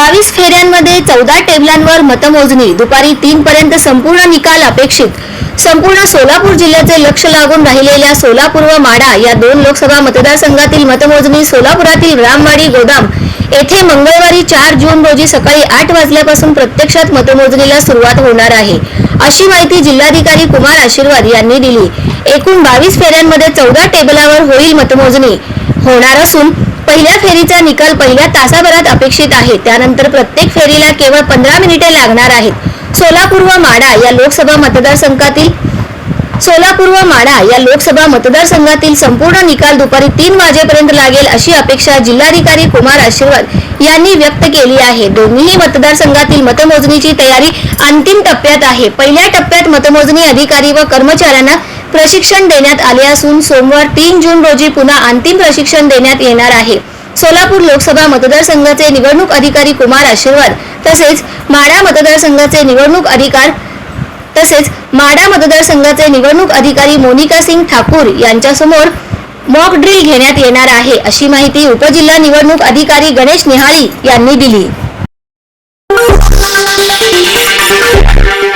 बावीस फेऱ्यांमध्ये चौदा टेबलांवर मतमोजणी. दुपारी तीन पर्यंत संपूर्ण निकाल अपेक्षित. संपूर्ण सोलापूर जिल्ह्याचे लक्ष लागून राहिलेल्या सोलापूर व माडा या दोन लोकसभा मतदारसंघातील मतमोजणी सोलापुरातील रामवाडी गोदाम येथे मंगळवारी चार जून रोजी सकाळी आठ वाजल्यापासून प्रत्यक्षात मतमोजणीला सुरुवात होणार आहे. अशी माहिती जिल्हाधिकारी कुमार आशीर्वाद यांनी दिली. एकूण बावीस फेऱ्यांमध्ये चौदा टेबलावर होईल मतमोजणी. होणार असून पहिल्या फेरीचा निकाल पहिल्या तासाभरात अपेक्षित आहे. त्यानंतर प्रत्येक फेरीला केवळ पंधरा मिनिटे लागणार आहेत. सोलापूर व माडा या लोकसभा मतदारसंघातील सोलापूर व माडा या लोकसभा मतदारसंघातील संपूर्ण निकाल दुपारी तीन वाजेपर्यंत लागेल अशी अपेक्षा जिल्हाधिकारी कुमार आशीर्वाद यांनी व्यक्त केली आहे. दोन्ही मतदारसंघातील मतमोजणीची तयारी अंतिम टप्प्यात आहे. पहिल्या टप्प्यात मतमोजणी अधिकारी व कर्मचाऱ्यांना प्रशिक्षण देण्यात आले असून सोमवार तीन जून रोजी पुन्हा अंतिम प्रशिक्षण देण्यात येणार आहे. सोलापूर लोकसभा मतदारसंघाचे निवडणूक अधिकारी कुमार आशीर्वाद तसेच माडा मतदारसंघाचे निवडणूक अधिकार तसेच माडा मतदारसंघाचे निवडणूक अधिकारी मोनिका सिंग ठाकूर यांच्यासमोर मॉक ड्रिल घेण्यात येणार आहे अशी माहिती उपजिल्हा निवडणूक अधिकारी गणेश निहाळी यांनी दिली.